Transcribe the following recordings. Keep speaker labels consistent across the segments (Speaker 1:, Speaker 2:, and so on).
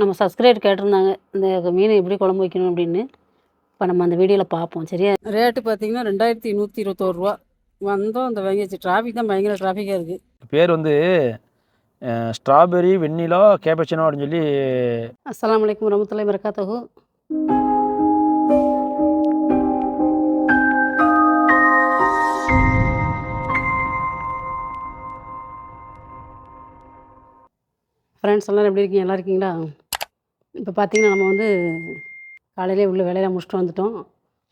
Speaker 1: நம்ம சப்ஸ்கிரைப் கேட்டிருந்தாங்க இந்த மீன் எப்படி குழம்பு வைக்கணும் அப்படின்னு இப்போ நம்ம அந்த வீடியோவில் பார்ப்போம் சரியா ரேட்டு பார்த்தீங்கன்னா ரெண்டாயிரத்தி நூற்றி இருபத்தோரு ரூபா வந்தோம் அந்த வாங்கியாச்சு டிராஃபிக் தான் பயங்கர டிராஃபிக்காக இருக்குது
Speaker 2: பேர் வந்து ஸ்ட்ராபெரி வெண்ணிலோ கேபச்சினோ அப்படின்னு சொல்லி
Speaker 1: அஸ்லாம் வலைக்கம் ரமத்துலை மரக்காத்தகு ஃப்ரெண்ட்ஸ் எல்லாம் எப்படி இருக்கீங்க நல்லா இருக்கீங்களா இப்போ பார்த்திங்கன்னா நம்ம வந்து காலையிலே உள்ள வேலையெல்லாம் முடிச்சுட்டு வந்துட்டோம்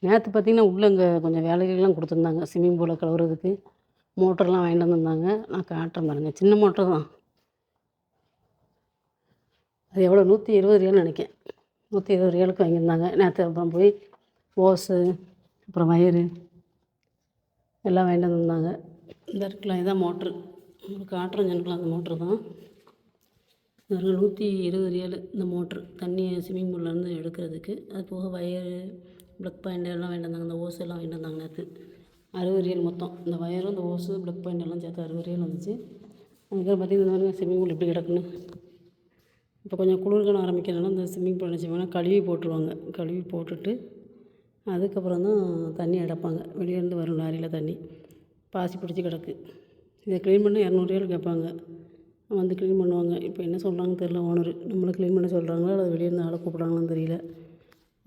Speaker 1: நேற்று பார்த்திங்கன்னா உள்ளே இங்கே கொஞ்சம் வேலைகள்லாம் கொடுத்துருந்தாங்க ஸ்விம்மிங் பூலை கழுவுறதுக்கு மோட்டர்லாம் வாங்கிட்டு வந்திருந்தாங்க நான் காட்டுறேன் சின்ன மோட்டர் தான் அது எவ்வளோ நூற்றி இருபது ரியல் நினைக்கேன் நூற்றி இருபது ரியலுக்கு வாங்கியிருந்தாங்க நேற்று அப்புறம் போய் ஓஸு அப்புறம் வயிறு எல்லாம் வாங்கிட்டு வந்திருந்தாங்க இந்த இருக்கலாம் இதுதான் மோட்ரு உங்களுக்கு காட்டுறேன் எனக்கு அந்த மோட்ரு தான் ஒரு நூற்றி இருபது ரியல் இந்த மோட்ரு தண்ணியை ஸ்விம்மிங் பூல்லேருந்து எடுக்கிறதுக்கு அது போக வயரு ப்ளக் பாயிண்ட் எல்லாம் வாங்கிட்டு வந்தாங்க இந்த ஓஸ் எல்லாம் வாங்கிட்டு வந்தாங்க நேற்று அறுபது ரியல் மொத்தம் இந்த வயரும் இந்த ஓஸு ப்ளக் பாயிண்ட் எல்லாம் சேர்த்து அறுபது ரியல் வந்துச்சு அதுக்கப்புறம் பார்த்திங்கன்னா ஸ்விம்மிங் பூல் எப்படி கிடக்குன்னு இப்போ கொஞ்சம் குளிர்காலம் ஆரம்பிக்கிறதுனால இந்த ஸ்விம்மிங் பூல் என்ன கழுவி போட்டுருவாங்க கழுவி போட்டுட்டு அதுக்கப்புறம் தான் தண்ணி அடைப்பாங்க வெளியேருந்து வரும் லாரியில் தண்ணி பாசி பிடிச்சி கிடக்கு இதை க்ளீன் பண்ணால் இரநூறு ரியல் கேட்பாங்க வந்து க்ளீன் பண்ணுவாங்க இப்போ என்ன சொல்கிறாங்கன்னு தெரில ஓனர் நம்மளை க்ளீன் பண்ண சொல்கிறாங்களோ அல்லது வெளியே இருந்து ஆளை கூப்பிட்றாங்களோன்னு தெரியல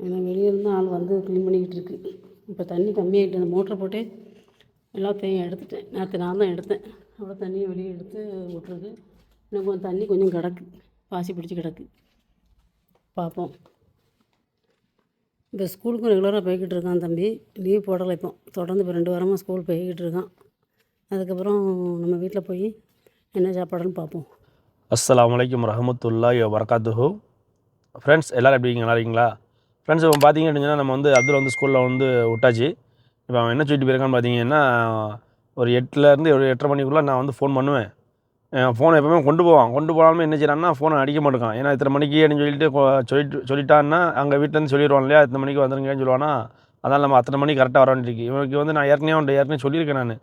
Speaker 1: ஏன்னா வெளியே இருந்து ஆள் வந்து க்ளீன் பண்ணிக்கிட்டு இருக்கு இப்போ தண்ணி கம்மியாகிட்டு அந்த மோட்டர் போட்டு எல்லாத்தையும் எடுத்துட்டேன் நேற்று நான் தான் எடுத்தேன் அவ்வளோ தண்ணியை வெளியே எடுத்து விட்டுறது இன்னும் கொஞ்சம் தண்ணி கொஞ்சம் கிடக்கு பாசி பிடிச்சி கிடக்கு பார்ப்போம் இப்போ ஸ்கூலுக்கும் ரெகுலராக போய்கிட்டு இருக்கான் தம்பி லீவ் போடலை இப்போ தொடர்ந்து இப்போ ரெண்டு வாரமாக ஸ்கூல் போய்கிட்டு இருக்கான் அதுக்கப்புறம் நம்ம வீட்டில் போய் என்ன சாப்பாடுன்னு பார்ப்போம்
Speaker 2: அஸ்லாம் வலைக்கம் ரஹமத்துல்லா வரகாத்துஹு ஃப்ரெண்ட்ஸ் எல்லோரும் எப்படி நல்லா இருக்கீங்களா ஃப்ரெண்ட்ஸ் இப்போ பார்த்தீங்க அப்படின்னா நம்ம வந்து அப்துல் வந்து ஸ்கூலில் வந்து விட்டாச்சு இப்போ அவன் என்ன சொல்லிட்டு போயிருக்கான்னு பார்த்தீங்கன்னா ஒரு எட்டுலேருந்து ஒரு எட்டரை மணிக்குள்ளே நான் வந்து ஃபோன் பண்ணுவேன் ஃபோனை எப்போவுமே கொண்டு போவான் கொண்டு போனாலுமே என்ன செய்யறான்னா ஃபோனை அடிக்க மாட்டேங்கான் ஏன்னா இத்தனை மணிக்கு அப்படின்னு சொல்லிட்டு சொல்லிட்டு சொல்லிட்டான்னா அங்கே வீட்டிலேருந்து சொல்லிடுவான் இல்லையா இத்தனை மணிக்கு வந்துருங்கன்னு சொல்லுவானா அதனால் நம்ம அத்தனை மணிக்கு கரெக்டாக வர வேண்டியிருக்கு இவனுக்கு வந்து நான் ஏற்கனவே அவன் ஏற்கனவே சொல்லியிருக்கேன் நான்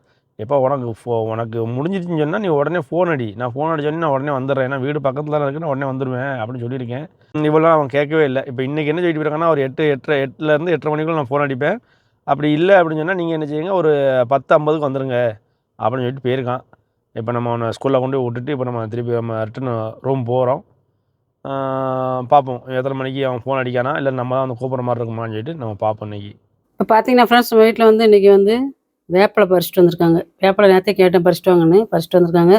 Speaker 2: எப்போ உனக்கு ஃபோ உனக்கு முடிஞ்சிருச்சுன்னு சொன்னால் நீ உடனே ஃபோன் அடி நான் ஃபோன் அடிச்சோடனே நான் உடனே வந்துடுறேன் ஏன்னா வீடு பக்கத்தில் தான் இருக்குன்னு உடனே வந்துடுவேன் அப்படின்னு சொல்லியிருக்கேன் இவ்வளோ அவன் கேட்கவே இல்லை இப்போ இன்றைக்கி என்ன சொல்லிட்டு போயிருக்காங்கன்னா ஒரு எட்டு எட்டு எட்டுலேருந்து எட்டரை மணிக்குள்ள நான் ஃபோன் அடிப்பேன் அப்படி இல்லை அப்படின்னு சொன்னால் நீங்கள் என்ன செய்யுங்க ஒரு பத்து ஐம்பதுக்கு வந்துடுங்க அப்படின்னு சொல்லிட்டு போயிருக்கான் இப்போ நம்ம அவனை ஸ்கூலில் கொண்டு போய் விட்டுட்டு இப்போ நம்ம திருப்பி நம்ம ரிட்டன் ரூம் போகிறோம் பார்ப்போம் எத்தனை மணிக்கு அவன் ஃபோன் அடிக்கானா இல்லை நம்ம தான் வந்து கூப்பிட்ற மாதிரி இருக்குமான்னு சொல்லிட்டு நம்ம பார்ப்போம் இன்றைக்கி
Speaker 1: பார்த்தீங்கன்னா ஃப்ரெண்ட்ஸ் வீட்டில் வந்து இன்றைக்கி வந்து வேப்பில பறிச்சுட்டு வந்திருக்காங்க வேப்பில நேரத்தை கேட்டேன் பறிச்சுட்டு வாங்கன்னு பறிச்சுட்டு வந்திருக்காங்க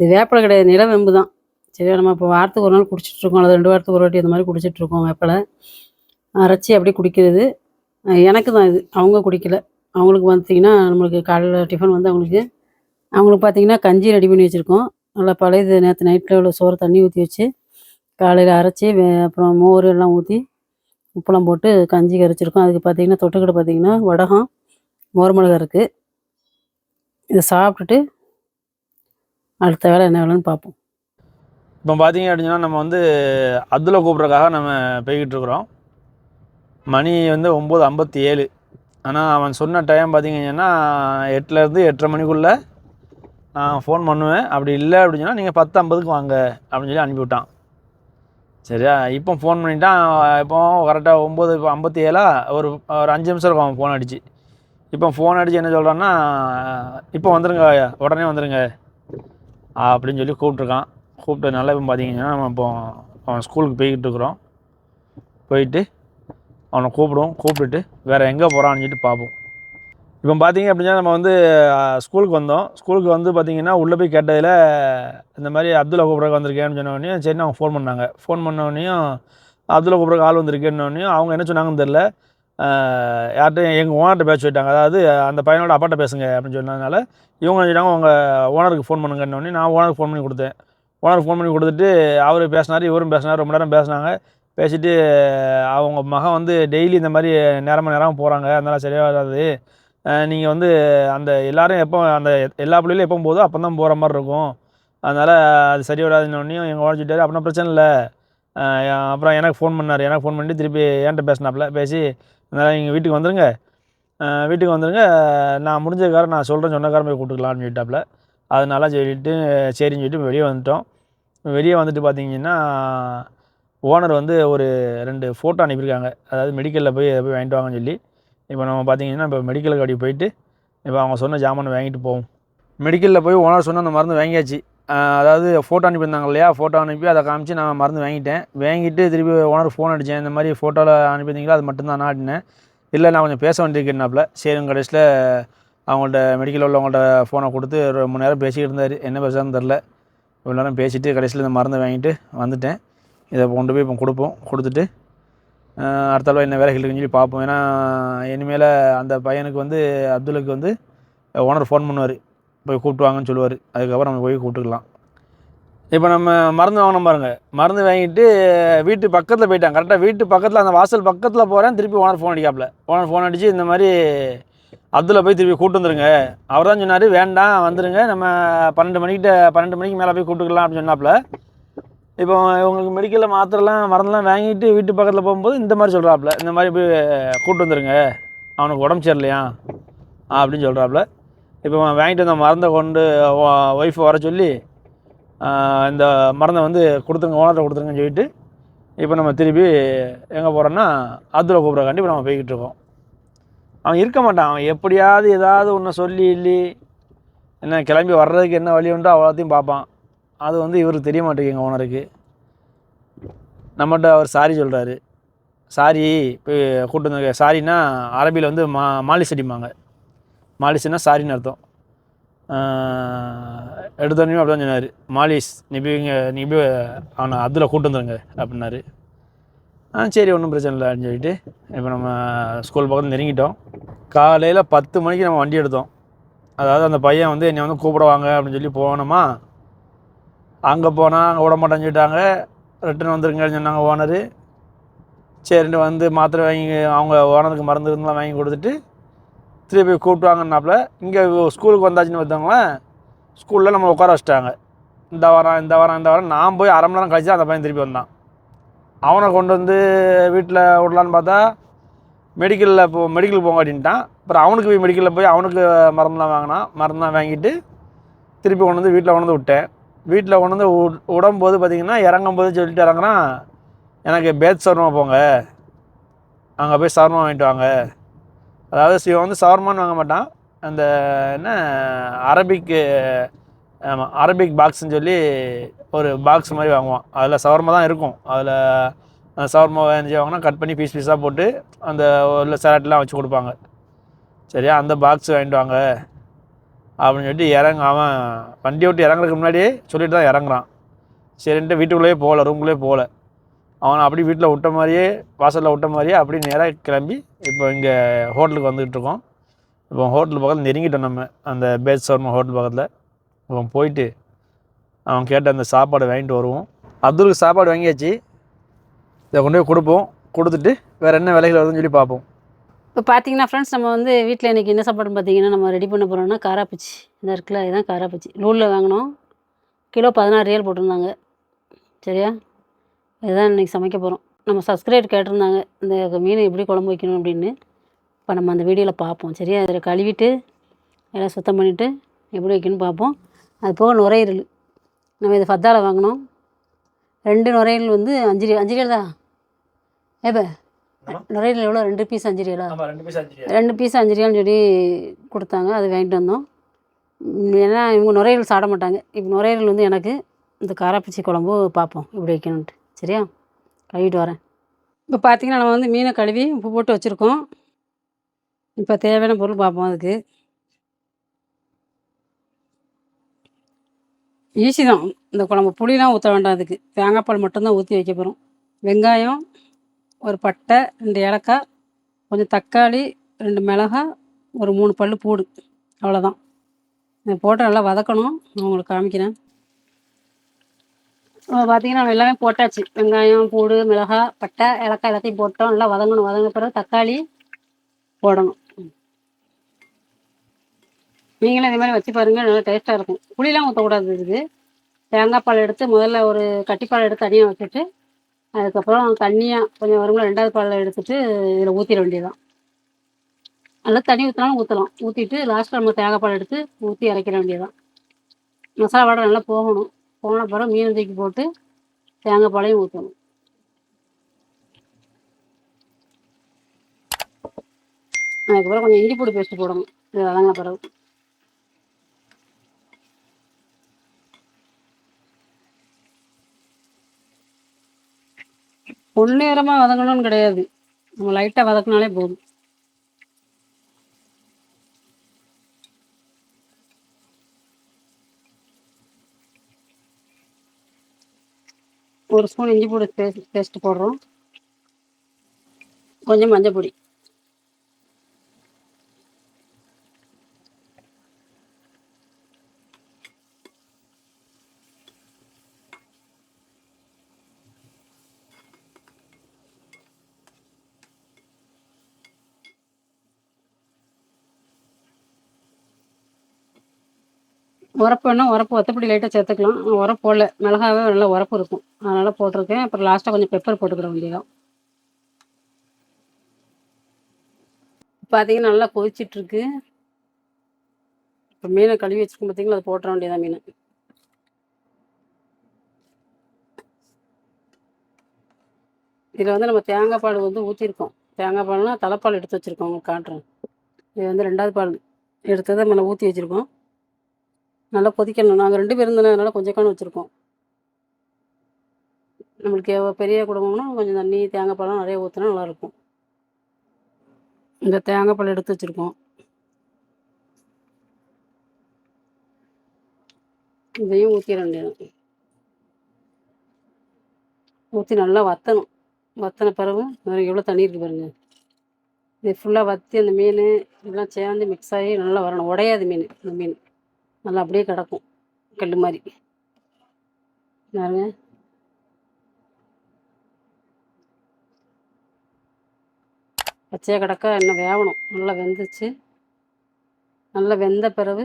Speaker 1: இது வேப்பிலை கிடையாது நில வெம்பு தான் சரி நம்ம இப்போ வாரத்துக்கு ஒரு நாள் குடிச்சிட்டு இருக்கோம் அல்லது ரெண்டு வாரத்துக்கு ஒரு வாட்டி அந்த மாதிரி இருக்கோம் வேப்பில அரைச்சி அப்படி குடிக்கிறது எனக்கு தான் இது அவங்க குடிக்கல அவங்களுக்கு பார்த்தீங்கன்னா நம்மளுக்கு காலையில் டிஃபன் வந்து அவங்களுக்கு அவங்களுக்கு பார்த்திங்கன்னா கஞ்சி ரெடி பண்ணி வச்சுருக்கோம் நல்லா பழையது நேற்று நைட்டில் உள்ள சோறு தண்ணி ஊற்றி வச்சு காலையில் அரைச்சி அப்புறம் மோர் எல்லாம் ஊற்றி உப்பளம் போட்டு கஞ்சி கரைச்சிருக்கோம் அதுக்கு பார்த்திங்கன்னா தொட்டுக்கிட்ட பார்த்திங்கன்னா வடகம் மிளகா இருக்குது இதை சாப்பிட்டுட்டு அடுத்த வேலை என்ன வேலைன்னு பார்ப்போம்
Speaker 2: இப்போ பார்த்தீங்க அப்படின்னா நம்ம வந்து அதில் கூப்பிட்றக்காக நம்ம போய்கிட்டு இருக்கிறோம் மணி வந்து ஒம்பது ஐம்பத்தி ஏழு ஆனால் அவன் சொன்ன டைம் பார்த்தீங்கன்னா எட்டுலேருந்து எட்டரை மணிக்குள்ளே நான் ஃபோன் பண்ணுவேன் அப்படி இல்லை அப்படின்னா நீங்கள் பத்து ஐம்பதுக்கு வாங்க அப்படின்னு சொல்லி அனுப்பிவிட்டான் சரியா இப்போ ஃபோன் பண்ணிட்டான் இப்போ கரெக்டாக ஒம்பது இப்போ ஐம்பத்தி ஏழா ஒரு ஒரு அஞ்சு நிமிஷம் இருக்கும் அவன் ஃபோன் அடிச்சு இப்போ ஃபோன் அடித்து என்ன சொல்கிறான்னா இப்போ வந்துடுங்க உடனே வந்துடுங்க அப்படின்னு சொல்லி கூப்பிட்ருக்கான் கூப்பிட்டு நல்லா இப்போ பார்த்தீங்கன்னா நம்ம இப்போ அவன் ஸ்கூலுக்கு போய்கிட்டு இருக்கிறோம் போயிட்டு அவனை கூப்பிடுவோம் கூப்பிட்டுட்டு வேறு எங்கே போகிறான்னு சொல்லிட்டு பார்ப்போம் இப்போ பார்த்தீங்க அப்படின்னா நம்ம வந்து ஸ்கூலுக்கு வந்தோம் ஸ்கூலுக்கு வந்து பார்த்திங்கன்னா உள்ளே போய் கேட்டதில் இந்த மாதிரி அப்துல்லா கூப்பிட்றக்கு வந்திருக்கேன்னு சொன்னோடனே சரி அவங்க ஃபோன் பண்ணாங்க ஃபோன் பண்ணோடனையும் அப்துல்லா கூப்பிட்றக்கு ஆள் வந்திருக்கேன்னு அவங்க என்ன சொன்னாங்கன்னு தெரில யார்கிட்ட எங்கள் ஓனர்கிட்ட பேச விட்டாங்க அதாவது அந்த பையனோட அப்பாட்ட பேசுங்க அப்படின்னு சொன்னதுனால இவங்க சொல்லிட்டாங்க உங்கள் ஓனருக்கு ஃபோன் பண்ணுங்கன்னொடனே நான் ஓனருக்கு ஃபோன் பண்ணி கொடுத்தேன் ஓனருக்கு ஃபோன் பண்ணி கொடுத்துட்டு அவர் பேசினார் இவரும் பேசினார் ரொம்ப நேரம் பேசினாங்க பேசிட்டு அவங்க மகன் வந்து டெய்லி இந்த மாதிரி நேரமாக நேரமாக போகிறாங்க அதனால் சரியாக வராது நீங்கள் வந்து அந்த எல்லோரும் எப்போ அந்த எல்லா பிள்ளைகளும் எப்போ போதும் அப்போ தான் போகிற மாதிரி இருக்கும் அதனால் அது சரி வராதுன்னொன்னையும் எங்கள் உழைச்சிட்டாரு அப்படின்னா பிரச்சனை இல்லை அப்புறம் எனக்கு ஃபோன் பண்ணார் எனக்கு ஃபோன் பண்ணிட்டு திருப்பி என்கிட்ட பேசினாப்புல பேசி அதனால் எங்கள் வீட்டுக்கு வந்துடுங்க வீட்டுக்கு வந்துடுங்க நான் முடிஞ்ச காரம் நான் சொல்கிறேன் சொன்ன போய் கூப்பிட்டுக்கலாம்னு வீட்டாப்பில் அதனால சொல்லிட்டு சரின்னு சொல்லிட்டு வெளியே வந்துட்டோம் வெளியே வந்துட்டு பார்த்தீங்கன்னா ஓனர் வந்து ஒரு ரெண்டு ஃபோட்டோ அனுப்பியிருக்காங்க அதாவது மெடிக்கலில் போய் போய் வாங்கிட்டு வாங்கன்னு சொல்லி இப்போ நம்ம பார்த்தீங்கன்னா இப்போ மெடிக்கலுக்கு அப்படி போயிட்டு இப்போ அவங்க சொன்ன ஜாமான் வாங்கிட்டு போவோம் மெடிக்கலில் போய் ஓனர் சொன்ன அந்த மருந்து வாங்கியாச்சு அதாவது ஃபோட்டோ அனுப்பியிருந்தாங்க இல்லையா ஃபோட்டோ அனுப்பி அதை காமிச்சு நான் மருந்து வாங்கிட்டேன் வாங்கிட்டு திருப்பி ஓனர் ஃபோன் அடித்தேன் இந்த மாதிரி ஃபோட்டோவில் அனுப்பியிருந்தீங்களா அது மட்டும்தான் நான் ஆடினேன் இல்லை நான் கொஞ்சம் பேச வேண்டியிருக்கேன்னாப்பில் சரி கடைசியில் அவங்கள்ட்ட மெடிக்கல் உள்ளவங்கள்ட்ட ஃபோனை கொடுத்து ஒரு மணி நேரம் பேசிக்கிட்டு இருந்தார் என்ன பேசுகிறதுன்னு தெரில இவ்வளோ நேரம் பேசிவிட்டு கடைசியில் இந்த மருந்தை வாங்கிட்டு வந்துட்டேன் இதை கொண்டு போய் இப்போ கொடுப்போம் கொடுத்துட்டு அடுத்த என்ன வேலைகள் இருக்குன்னு சொல்லி பார்ப்போம் ஏன்னா இனிமேல் அந்த பையனுக்கு வந்து அப்துலுக்கு வந்து ஓனர் ஃபோன் பண்ணுவார் போய் கூப்பிட்டுவாங்கன்னு சொல்லுவார் அதுக்கப்புறம் நம்ம போய் கூப்பிட்டுக்கலாம் இப்போ நம்ம மருந்து வாங்கினோம் பாருங்கள் மருந்து வாங்கிட்டு வீட்டு பக்கத்தில் போயிட்டாங்க கரெக்டாக வீட்டு பக்கத்தில் அந்த வாசல் பக்கத்தில் போகிறேன் திருப்பி ஓனர் ஃபோன் அடிக்காப்புல ஓனர் ஃபோன் அடித்து இந்த மாதிரி அதில் போய் திருப்பி கூப்பிட்டு வந்துருங்க அவர் தான் சொன்னார் வேண்டாம் வந்துடுங்க நம்ம பன்னெண்டு மணிக்கிட்ட பன்னெண்டு மணிக்கு மேலே போய் கூப்பிட்டுக்கலாம் அப்படின்னு சொன்னாப்புல இப்போ உங்களுக்கு மெடிக்கலில் மாத்திரலாம் மருந்துலாம் வாங்கிட்டு வீட்டு பக்கத்தில் போகும்போது இந்த மாதிரி சொல்கிறாப்புல இந்த மாதிரி போய் கூப்பிட்டு வந்துருங்க அவனுக்கு உடம்பு சரியில்லையா அப்படின்னு சொல்கிறாப்புல இப்போ வாங்கிட்டு வந்த மருந்தை கொண்டு ஒய்ஃபை வர சொல்லி இந்த மருந்தை வந்து கொடுத்துருங்க ஓனர்கிட்ட கொடுத்துருங்கன்னு சொல்லிட்டு இப்போ நம்ம திருப்பி எங்கே போகிறோன்னா கூப்பிட கூப்பிட்றக்காண்டி இப்போ நம்ம போய்கிட்டு இருக்கோம் அவன் இருக்க மாட்டான் அவன் எப்படியாவது ஏதாவது ஒன்று சொல்லி இல்லை என்ன கிளம்பி வர்றதுக்கு என்ன வழி உண்டோ அவ்வளோத்தையும் பார்ப்பான் அது வந்து இவருக்கு தெரிய மாட்டேங்குங்க ஓனருக்கு நம்மகிட்ட அவர் சாரி சொல்கிறாரு சாரி வந்து சாரின்னா அரபியில் வந்து மா மாலி அடிப்பாங்க மாலிஸ்னா சாரின்னு அர்த்தம் எடுத்தோடனே அப்படி தான் சொன்னார் மாலிஸ் நீ போய் அவனை அதில் கூட்டு வந்துருங்க அப்படின்னாரு ஆ சரி ஒன்றும் பிரச்சனை அப்படின்னு சொல்லிட்டு இப்போ நம்ம ஸ்கூல் பக்கத்தில் நெருங்கிட்டோம் காலையில் பத்து மணிக்கு நம்ம வண்டி எடுத்தோம் அதாவது அந்த பையன் வந்து என்னை வந்து கூப்பிடுவாங்க அப்படின்னு சொல்லி போனோமா அங்கே போனால் அங்கே விட மாட்டேன்னு சொல்லிட்டாங்க ரிட்டன் வந்துருங்கன்னு சொன்னாங்க ஓனரு சரின்ட்டு வந்து மாத்திரை வாங்கி அவங்க ஓனருக்கு மருந்து வாங்கி கொடுத்துட்டு திருப்பி போய் கூப்பிட்டுவாங்கனாப்பில் இங்கே ஸ்கூலுக்கு வந்தாச்சுன்னு பார்த்தவங்களேன் ஸ்கூலில் நம்ம உட்கார வச்சிட்டாங்க இந்த வாரம் இந்த வாரம் இந்த வாரம் நான் போய் அரை மணி நேரம் கழிச்சு அந்த பையன் திருப்பி வந்தான் அவனை கொண்டு வந்து வீட்டில் விடலான்னு பார்த்தா மெடிக்கலில் போ மெடிக்கல் போங்க அப்படின்ட்டான் அப்புறம் அவனுக்கு போய் மெடிக்கலில் போய் அவனுக்கு மருந்துலாம் வாங்கினான் மருந்தெலாம் வாங்கிட்டு திருப்பி கொண்டு வந்து வீட்டில் கொண்டு வந்து விட்டேன் வீட்டில் கொண்டு வந்து உடம்போது பார்த்திங்கன்னா இறங்கும்போது சொல்லிட்டு இறங்குனா எனக்கு பேத் சர்மா போங்க அங்கே போய் சர்மா வாங்கிட்டு வாங்க அதாவது சிவன் வந்து சவர்மான்னு வாங்க மாட்டான் அந்த என்ன அரபிக்கு ஆமாம் அரபிக் பாக்ஸுன்னு சொல்லி ஒரு பாக்ஸ் மாதிரி வாங்குவான் அதில் சவர்மா தான் இருக்கும் அதில் அந்த சவர்மா என்ன வாங்கினா கட் பண்ணி பீஸ் பீஸாக போட்டு அந்த உள்ள சேலட்லாம் வச்சு கொடுப்பாங்க சரியா அந்த பாக்ஸ் வாங்கிட்டு வாங்க அப்படின்னு சொல்லிட்டு இறங்க அவன் வண்டி விட்டு இறங்குறதுக்கு முன்னாடியே சொல்லிட்டு தான் இறங்குறான் சரின்ட்டு வீட்டுக்குள்ளேயே போகல ரூம்குள்ளேயே போகல அவனை அப்படி வீட்டில் விட்ட மாதிரியே வாசலில் விட்ட மாதிரியே அப்படி நேராக கிளம்பி இப்போ இங்கே ஹோட்டலுக்கு வந்துக்கிட்டுருக்கோம் இப்போ ஹோட்டல் பக்கத்தில் நெருங்கிட்டோம் நம்ம அந்த பேஜ் சவர்மா ஹோட்டல் பக்கத்தில் இப்போ போயிட்டு அவன் கேட்ட அந்த சாப்பாடு வாங்கிட்டு வருவோம் அப்துலுக்கு சாப்பாடு வாங்கியாச்சு இதை கொண்டு போய் கொடுப்போம் கொடுத்துட்டு வேறு என்ன விலைகள் வருதுன்னு சொல்லி பார்ப்போம்
Speaker 1: இப்போ பார்த்தீங்கன்னா ஃப்ரெண்ட்ஸ் நம்ம வந்து வீட்டில் இன்றைக்கி என்ன சாப்பாடு பார்த்தீங்கன்னா நம்ம ரெடி பண்ண போகிறோம்னா காராப்பூச்சி இந்த இருக்குல்ல இதுதான் காராப்பூச்சி நூலில் வாங்கினோம் கிலோ பதினாறு ரியல் போட்டிருந்தாங்க சரியா இதுதான் இன்றைக்கி சமைக்க போகிறோம் நம்ம சப்ஸ்கிரைப் கேட்டிருந்தாங்க இந்த மீனை எப்படி குழம்பு வைக்கணும் அப்படின்னு இப்போ நம்ம அந்த வீடியோவில் பார்ப்போம் சரியா அதில் கழுவிட்டு எல்லாம் சுத்தம் பண்ணிவிட்டு எப்படி வைக்கணும்னு பார்ப்போம் அது போக நுரையீரல் நம்ம இதை ஃபத்தாவில் வாங்கினோம் ரெண்டு நுரையீரல் வந்து அஞ்சு அஞ்சு தான் ஏப்ப நுரையீரல் எவ்வளோ ரெண்டு பீஸ் அஞ்சு ரெண்டு பீஸ் அஞ்சு சொல்லி கொடுத்தாங்க அது வாங்கிட்டு வந்தோம் ஏன்னா இவங்க நுரையீரல் சாட மாட்டாங்க இப்போ நுரையீரல் வந்து எனக்கு இந்த காராப்பூச்சி குழம்பு பார்ப்போம் இப்படி வைக்கணுன்ட்டு சரியா கழுவிட்டு வரேன் இப்போ பார்த்திங்கன்னா நம்ம வந்து மீனை கழுவி உப்பு போட்டு வச்சுருக்கோம் இப்போ தேவையான பொருள் பார்ப்போம் அதுக்கு ஈஸி தான் இந்த குழம்பு புளிலாம் ஊற்ற வேண்டாம் அதுக்கு தேங்காய் பால் மட்டும்தான் ஊற்றி வைக்க போகிறோம் வெங்காயம் ஒரு பட்டை ரெண்டு ஏலக்காய் கொஞ்சம் தக்காளி ரெண்டு மிளகா ஒரு மூணு பல் பூடு அவ்வளோதான் இதை போட்டு நல்லா வதக்கணும் நான் உங்களுக்கு காமிக்கிறேன் பார்த்தீங்கன்னா நம்ம எல்லாமே போட்டாச்சு வெங்காயம் பூடு மிளகா பட்டை இலக்காய் எல்லாத்தையும் போட்டோம் நல்லா வதங்கணும் வதங்க பிறகு தக்காளி போடணும் நீங்களும் இதே மாதிரி வச்சு பாருங்கள் நல்லா டேஸ்ட்டாக இருக்கும் புளிலாம் ஊற்றக்கூடாது இதுக்கு தேங்காய் பால் எடுத்து முதல்ல ஒரு கட்டிப்பால் எடுத்து தனியாக வச்சுட்டு அதுக்கப்புறம் தண்ணியாக கொஞ்சம் வரும்போது ரெண்டாவது பால் எடுத்துகிட்டு இதில் ஊற்றிட வேண்டியதான் நல்லா தண்ணி ஊற்றினாலும் ஊற்றலாம் ஊற்றிட்டு லாஸ்ட்டில் நம்ம தேங்காய் பால் எடுத்து ஊற்றி இறக்கிட வேண்டியதான் மசாலா வாடை நல்லா போகணும் போன பிறகு மீன் தூக்கி போட்டு தேங்காய் பாலையும் ஊற்றணும் அதுக்கப்புறம் கொஞ்சம் இஞ்சி பூடி பேஸ்ட் போடணும் இது வதங்கின பிறகு பொன்னேரமாக வதங்கணும்னு கிடையாது நம்ம லைட்டாக வதக்கினாலே போதும் ஒரு ஸ்பூன் இஞ்சி பூடு பேஸ்ட் பேஸ்ட் போடுறோம் கொஞ்சம் மஞ்சள் பொடி உரப்பு வேணால் உரப்பு ஒத்தப்படி லைட்டாக சேர்த்துக்கலாம் உரப்பு போடல மிளகாவே நல்லா உரப்பு இருக்கும் அதனால் போட்டிருக்கேன் அப்புறம் லாஸ்ட்டாக கொஞ்சம் பெப்பர் போட்டுக்கிற வேண்டியதான் பார்த்தீங்கன்னா நல்லா கொதிச்சிட்ருக்கு இப்போ மீனை கழுவி வச்சுருக்கோம் பார்த்தீங்களா அது போட்டுற வேண்டியதான் மீன் இதில் வந்து நம்ம தேங்காய் பால் வந்து ஊற்றிருக்கோம் தேங்காய் பால்னால் தலைப்பால் எடுத்து வச்சுருக்கோம் உங்களுக்கு காட்டுறோம் இது வந்து ரெண்டாவது பால் எடுத்ததை நம்ம ஊற்றி வச்சுருக்கோம் நல்லா கொதிக்கணும் நாங்கள் ரெண்டு பேரும் தானே அதனால் கொஞ்சம் காணும் வச்சுருக்கோம் நம்மளுக்கு பெரிய குடும்பம்னா கொஞ்சம் தண்ணி தேங்காய் பழம் நிறைய ஊற்றினா நல்லாயிருக்கும் இந்த தேங்காய் பழம் எடுத்து வச்சுருக்கோம் இதையும் ஊற்றிட வேண்டியது ஊற்றி நல்லா வத்தணும் வத்தின பிறகு எவ்வளோ தண்ணி இருக்குது பாருங்க இது ஃபுல்லாக வற்றி அந்த மீன் இதெல்லாம் சேர்ந்து மிக்ஸ் ஆகி நல்லா வரணும் உடையாது மீன் இந்த மீன் நல்லா அப்படியே கிடக்கும் கல் மாதிரி பச்சையாக கிடக்க இன்னும் வேகணும் நல்லா வெந்துச்சு நல்லா வெந்த பிறகு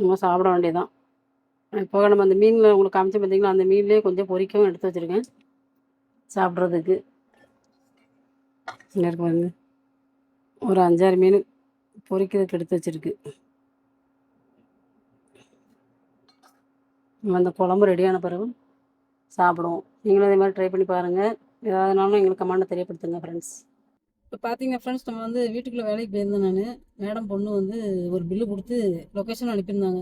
Speaker 1: நம்ம சாப்பிட வேண்டியதான் இப்போ நம்ம அந்த மீனில் உங்களுக்கு காமிச்சு பார்த்தீங்களா அந்த மீன்லேயே கொஞ்சம் பொறிக்கவும் எடுத்து வச்சுருக்கேன் சாப்பிட்றதுக்கு இருக்கு வந்து ஒரு அஞ்சாறு மீன் பொறிக்கிறதுக்கு எடுத்து வச்சுருக்கு அந்த குழம்பு ரெடியான பிறகு சாப்பிடுவோம் நீங்களும் அதே மாதிரி ட்ரை பண்ணி பாருங்கள் ஏதாவதுனாலும் எங்களுக்கு கமாண்டை தெரியப்படுத்துங்க ஃப்ரெண்ட்ஸ் இப்போ பார்த்தீங்க ஃப்ரெண்ட்ஸ் நம்ம வந்து வீட்டுக்குள்ளே வேலைக்கு போயிருந்தேன் நான் மேடம் பொண்ணு வந்து ஒரு பில்லு கொடுத்து லொக்கேஷன் அனுப்பியிருந்தாங்க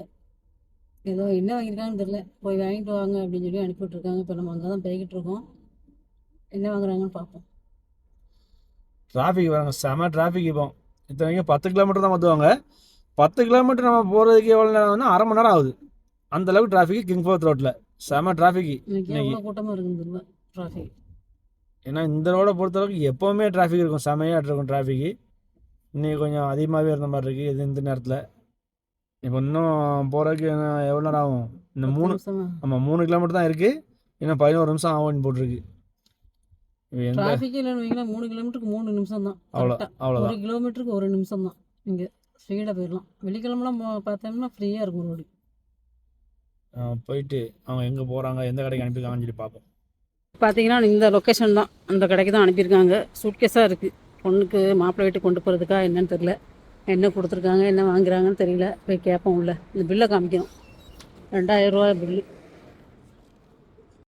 Speaker 1: ஏதோ என்ன வாங்கியிருக்காங்கன்னு தெரில போய் வாங்கிட்டு வாங்க அப்படின்னு சொல்லி அனுப்பிவிட்ருக்காங்க இப்போ நம்ம அங்கே தான் போய்கிட்டு இருக்கோம் என்ன வாங்குறாங்கன்னு பார்ப்போம்
Speaker 2: டிராஃபிக் வராங்க செம டிராஃபிக் இப்போ இத்தனைக்கும் பத்து கிலோமீட்டர் தான் மாற்றுவாங்க பத்து கிலோமீட்டர் நம்ம போகிறதுக்கு எவ்வளோ நேரம் ஆகுதுன்னா அரை மணி நேரம் ஆகுது அந்த அளவுக்கு டிராஃபிக் கிங் ஃபோர்த் ரோட்ல செம டிராஃபிக்
Speaker 1: இன்னைக்கு கூட்டமா இருக்குது டிராஃபிக்
Speaker 2: ஏன்னா இந்த ரோடை பொறுத்தளவுக்கு எப்போவுமே டிராஃபிக் இருக்கும் செமையாக இருக்கும் டிராஃபிக் இன்னைக்கு கொஞ்சம் அதிகமாகவே இருந்த மாதிரி இருக்குது இது இந்த நேரத்தில் இப்போ இன்னும் போகிறதுக்கு எவ்வளோ நேரம் ஆகும் இந்த மூணு ஆமாம் மூணு கிலோமீட்டர் தான் இருக்குது இன்னும் பதினோரு நிமிஷம் ஆகும்னு போட்டிருக்கு
Speaker 1: டிராஃபிக் இல்லைன்னு மூணு கிலோமீட்டருக்கு மூணு நிமிஷம் தான் அவ்வளோ அவ்வளோதான் ஒரு கிலோமீட்டருக்கு ஒரு நிமிஷம் தான் இங்கே ஸ்பீடாக போயிடலாம் வெள்ளிக்கிழமெலாம் பார்த்தோம்னா ஃப்ரீயாக இருக்கும் ரோடு
Speaker 2: போயிட்டு அவங்க எங்கே போகிறாங்க எந்த கடைக்கு அனுப்பியிருக்காங்கன்னு சொல்லி பார்ப்போம்
Speaker 1: பார்த்தீங்கன்னா இந்த லொக்கேஷன் தான் அந்த கடைக்கு தான் அனுப்பியிருக்காங்க சூட்கேஸாக இருக்குது பொண்ணுக்கு மாப்பிள்ளை வீட்டுக்கு கொண்டு போகிறதுக்கா என்னன்னு தெரில என்ன கொடுத்துருக்காங்க என்ன வாங்குறாங்கன்னு தெரியல போய் கேட்போம் உள்ள இந்த பில்லை காமிக்கணும் ரெண்டாயிரம் ரூபா பில்லு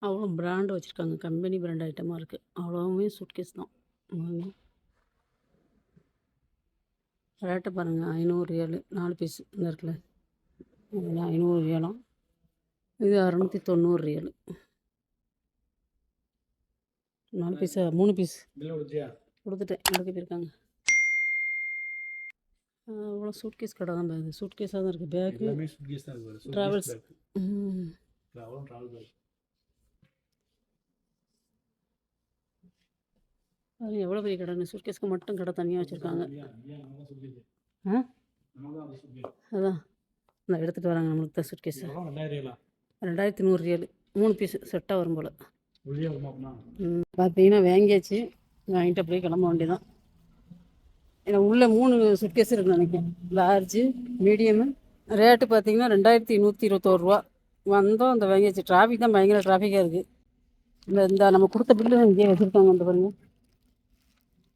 Speaker 1: அவ்வளோ பிராண்டு வச்சுருக்காங்க கம்பெனி பிராண்ட் ஐட்டமாக இருக்குது அவ்வளோவுமே சூட்கேஸ் தான் ரேட்டை பாருங்கள் ஐநூறு ஏழு நாலு பீஸ் இந்த இருக்குல்ல ஐநூறு ஏழாம் இது அறநூற்றி தொண்ணூறு ரியல் நாலு பீஸா மூணு பீஸ் கொடுத்துட்டேன் எனக்கு இருக்காங்க அவ்வளோ சூட்கேஸ் கடை தான் பேக் சூட்கேஸாக தான் இருக்குது பேக்கு ட்ராவல்ஸ் அது எவ்வளோ பெரிய சூட் சூட்கேஸ்க்கு மட்டும் கடை தனியாக வச்சுருக்காங்க ஆ அதான் நான் எடுத்துகிட்டு வராங்க நம்மளுக்கு தான் சூட்கேஸ் ரெண்டாயிரத்தி நூறு ஏழு மூணு பீஸ் செட்டாக வரும் போல் பார்த்தீங்கன்னா வாங்கியாச்சு வாங்கிட்டு அப்படியே கிளம்ப வேண்டியதான் எனக்கு உள்ளே மூணு சுட்கேஸ் இருக்கு நினைக்கிறேன் லார்ஜு மீடியமு ரேட்டு பார்த்தீங்கன்னா ரெண்டாயிரத்தி நூற்றி இருபத்தோரு ரூபா வந்தோம் அந்த வாங்கியாச்சு டிராஃபிக் தான் பயங்கர டிராஃபிக்காக இருக்குது இந்த இந்த நம்ம கொடுத்த பில்லு இங்கேயே வச்சுருக்காங்க அந்த பாருங்க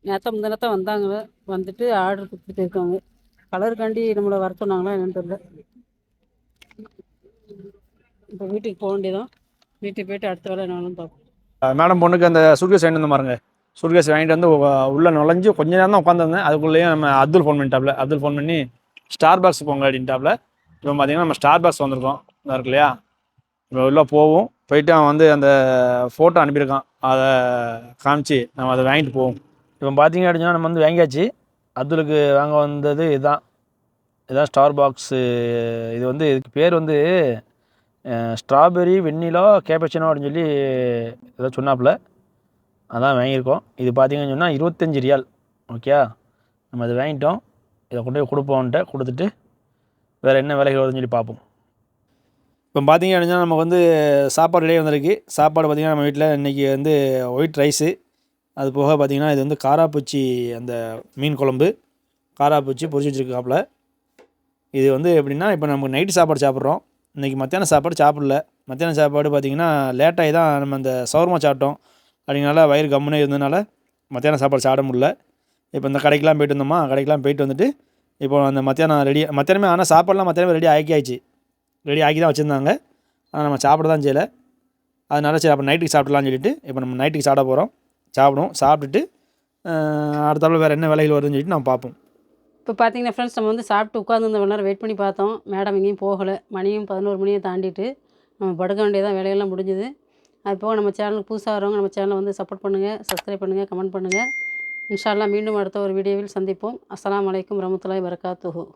Speaker 1: நேற்ற முந்தினத்தான் வந்தாங்க வந்துட்டு ஆர்டர் கொடுத்துட்டு இருக்காங்க கலருக்காண்டி நம்மளை வர சொன்னாங்களா என்னன்னு தெரியல இப்போ வீட்டுக்கு போக வேண்டியதான் வீட்டுக்கு போயிட்டு அடுத்த வேலை நானும்
Speaker 2: பார்ப்போம் மேடம் பொண்ணுக்கு அந்த சுட்கேஸ் வாங்கிட்டு வந்து பாருங்க சுட்கேஸ் வாங்கிட்டு வந்து உள்ளே நுழைஞ்சு கொஞ்ச நேரம் தான் உட்காந்துருந்தேன் அதுக்குள்ளேயே நம்ம அப்துல் ஃபோன் பண்ணிட்டாப்ல அப்துல் ஃபோன் பண்ணி ஸ்டார் பாக்ஸ் போங்க அப்படின்ட்டாப்ல இப்போ பார்த்தீங்கன்னா நம்ம ஸ்டார் பாக்ஸ் வந்திருக்கோம் இருக்கு இல்லையா இப்போ உள்ளே போவோம் போயிட்டு அவன் வந்து அந்த ஃபோட்டோ அனுப்பியிருக்கான் அதை காமிச்சு நம்ம அதை வாங்கிட்டு போவோம் இப்போ பார்த்தீங்க அப்படின்னா நம்ம வந்து வாங்கியாச்சு அப்துலுக்கு வாங்க வந்தது இதுதான் இதுதான் ஸ்டார் பாக்ஸு இது வந்து இதுக்கு பேர் வந்து ஸ்ட்ராபெரி வெண்ணிலா கேபச்சினோ அப்படின்னு சொல்லி ஏதோ சொன்னாப்புல அதான் வாங்கியிருக்கோம் இது பார்த்திங்கன்னு சொன்னால் இருபத்தஞ்சி ரியால் ஓகே நம்ம அதை வாங்கிட்டோம் இதை கொண்டு போய் கொடுப்போம்ன்ட்டு கொடுத்துட்டு வேறு என்ன விலைகள் வருதுன்னு சொல்லி பார்ப்போம் இப்போ பார்த்திங்க அப்படின்னா நமக்கு வந்து சாப்பாடு இடையே வந்திருக்கு சாப்பாடு பார்த்திங்கன்னா நம்ம வீட்டில் இன்றைக்கி வந்து ஒயிட் ரைஸு அது போக பார்த்திங்கன்னா இது வந்து காராப்பூச்சி அந்த மீன் குழம்பு காராப்பூச்சி பொரிச்சு வச்சுருக்காப்புல இது வந்து எப்படின்னா இப்போ நமக்கு நைட்டு சாப்பாடு சாப்பிட்றோம் இன்றைக்கி மத்தியானம் சாப்பாடு சாப்பிடல மத்தியானம் சாப்பாடு பார்த்திங்கன்னா லேட்டாகி தான் நம்ம அந்த சவர்மா சாப்பிட்டோம் அப்படினால வயிறு கம்முனே இருந்ததுனால மத்தியானம் சாப்பாடு சாப்பிட முடில இப்போ இந்த கடைக்கெலாம் போயிட்டு வந்தோமா கடைக்கெலாம் போயிட்டு வந்துட்டு இப்போ அந்த மத்தியானம் ரெடி மத்தியானமே ஆனால் சாப்பாடெலாம் மத்தியானமே ரெடி ஆக்கி ஆயிடுச்சு ரெடி ஆக்கி தான் வச்சுருந்தாங்க ஆனால் நம்ம சாப்பிட தான் செய்யலை அதனால் சரி அப்போ நைட்டுக்கு சாப்பிட்லான்னு சொல்லிட்டு இப்போ நம்ம நைட்டுக்கு சாப்பிட போகிறோம் சாப்பிடும் சாப்பிட்டுட்டு அடுத்தாப்புல வேறு என்ன வேலைகள் வருதுன்னு சொல்லிட்டு நம்ம பார்ப்போம்
Speaker 1: இப்போ பார்த்தீங்கன்னா ஃப்ரெண்ட்ஸ் நம்ம வந்து சாப்பிட்டு உட்காந்து நேரம் வெயிட் பண்ணி பார்த்தோம் மேடம் எங்கேயும் போகலை மணியும் பதினோரு மணியை தாண்டிட்டு நம்ம படுக்க வேண்டியதான் வேலையெல்லாம் முடிஞ்சுது அது போக நம்ம சேனல் புதுசாக வரவங்க நம்ம சேனலை வந்து சப்போர்ட் பண்ணுங்கள் சப்ஸ்கிரைப் பண்ணுங்கள் கமெண்ட் பண்ணுங்கள் இன்ஷால்லாம் மீண்டும் அடுத்த ஒரு வீடியோவில் சந்திப்போம் அஸ்லாம் வலைக்கம் ரமத்துலாய் வரகாத்துஹூ